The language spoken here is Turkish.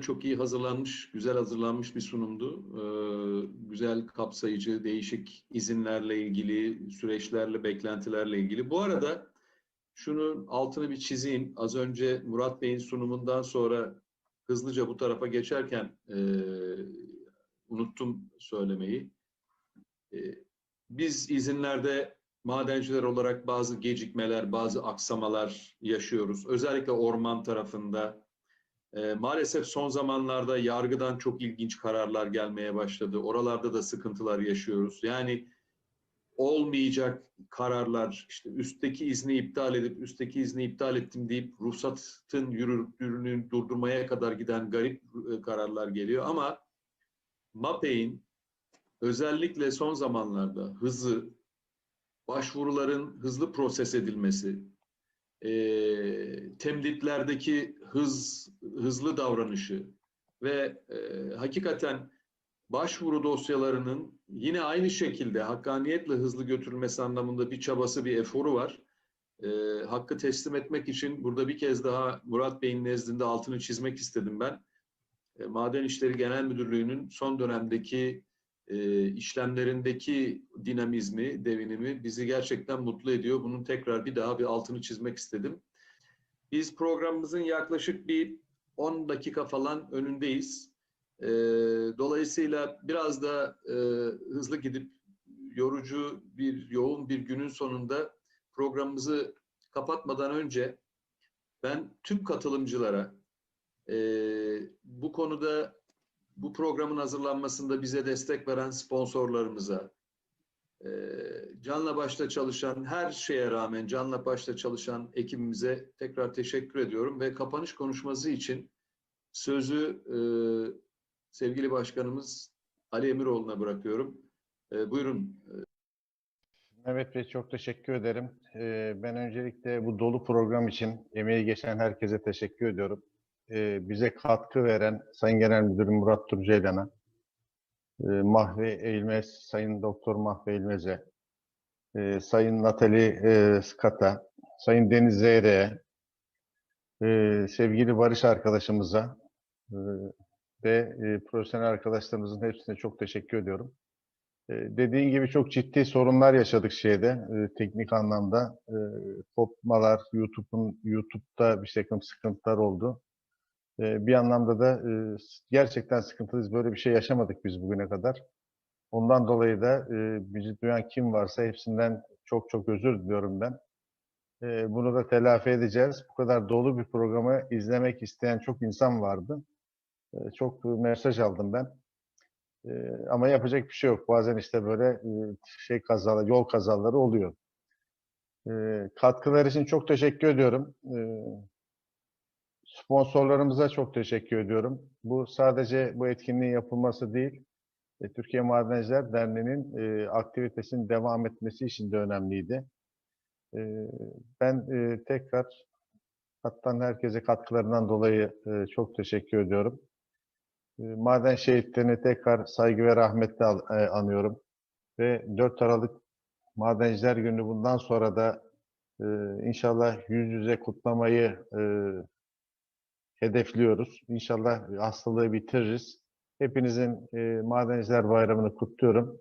çok iyi hazırlanmış, güzel hazırlanmış bir sunumdu. Ee, güzel, kapsayıcı, değişik izinlerle ilgili, süreçlerle, beklentilerle ilgili. Bu arada şunun altını bir çizeyim. Az önce Murat Bey'in sunumundan sonra hızlıca bu tarafa geçerken e, unuttum söylemeyi. E, biz izinlerde madenciler olarak bazı gecikmeler, bazı aksamalar yaşıyoruz. Özellikle orman tarafında. E, maalesef son zamanlarda yargıdan çok ilginç kararlar gelmeye başladı. Oralarda da sıkıntılar yaşıyoruz. Yani olmayacak kararlar, işte üstteki izni iptal edip üstteki izni iptal ettim deyip ruhsatın yürürlüğünü durdurmaya kadar giden garip e, kararlar geliyor. Ama MAPE'in özellikle son zamanlarda hızı, başvuruların hızlı proses edilmesi, e, temditlerdeki hız, hızlı davranışı ve e, hakikaten başvuru dosyalarının yine aynı şekilde hakkaniyetle hızlı götürülmesi anlamında bir çabası, bir eforu var. E, hakkı teslim etmek için burada bir kez daha Murat Bey'in nezdinde altını çizmek istedim ben. E, Maden İşleri Genel Müdürlüğü'nün son dönemdeki e, işlemlerindeki dinamizmi, devinimi bizi gerçekten mutlu ediyor. Bunun tekrar bir daha bir altını çizmek istedim. Biz programımızın yaklaşık bir 10 dakika falan önündeyiz. E, dolayısıyla biraz da e, hızlı gidip yorucu bir, yoğun bir günün sonunda programımızı kapatmadan önce ben tüm katılımcılara bu konuda bu programın hazırlanmasında bize destek veren sponsorlarımıza, e, canla başla çalışan, her şeye rağmen canla başla çalışan ekibimize tekrar teşekkür ediyorum ve kapanış konuşması için sözü e, sevgili başkanımız Ali Emiroğlu'na bırakıyorum. E, buyurun. Mehmet Bey çok teşekkür ederim. Ee, Ben öncelikle bu dolu program için emeği geçen herkese teşekkür ediyorum. Ee, Bize katkı veren Sayın Genel Müdürüm Murat Turceylan'a, e, Mahve Eğilmez, Sayın Doktor Mahve Eğilmez'e, e, Sayın Natali e, Skata, Sayın Deniz Zeyre'ye, e, sevgili Barış arkadaşımıza e, ve e, profesyonel arkadaşlarımızın hepsine çok teşekkür ediyorum. E, Dediğin gibi çok ciddi sorunlar yaşadık şeyde, e, teknik anlamda. E, kopmalar, YouTube'un YouTube'da bir takım sıkıntılar oldu. E, bir anlamda da e, gerçekten sıkıntılıyız. Böyle bir şey yaşamadık biz bugüne kadar. Ondan dolayı da e, bizi duyan kim varsa hepsinden çok çok özür diliyorum ben. E, bunu da telafi edeceğiz. Bu kadar dolu bir programı izlemek isteyen çok insan vardı. Çok mesaj aldım ben. Ee, ama yapacak bir şey yok. Bazen işte böyle şey kazaları, yol kazaları oluyor. Ee, katkılar için çok teşekkür ediyorum. Sponsorlarımıza çok teşekkür ediyorum. Bu sadece bu etkinliğin yapılması değil, e, Türkiye Madenciler Derneği'nin e, aktivitesinin devam etmesi için de önemliydi. Ee, ben e, tekrar hattan herkese katkılarından dolayı e, çok teşekkür ediyorum. E, Maden şehitlerini tekrar saygı ve rahmetle e, anıyorum. Ve 4 Aralık Madenciler Günü bundan sonra da e, inşallah yüz yüze kutlamayı e, hedefliyoruz. İnşallah hastalığı bitiririz. Hepinizin e, Madenciler Bayramı'nı kutluyorum.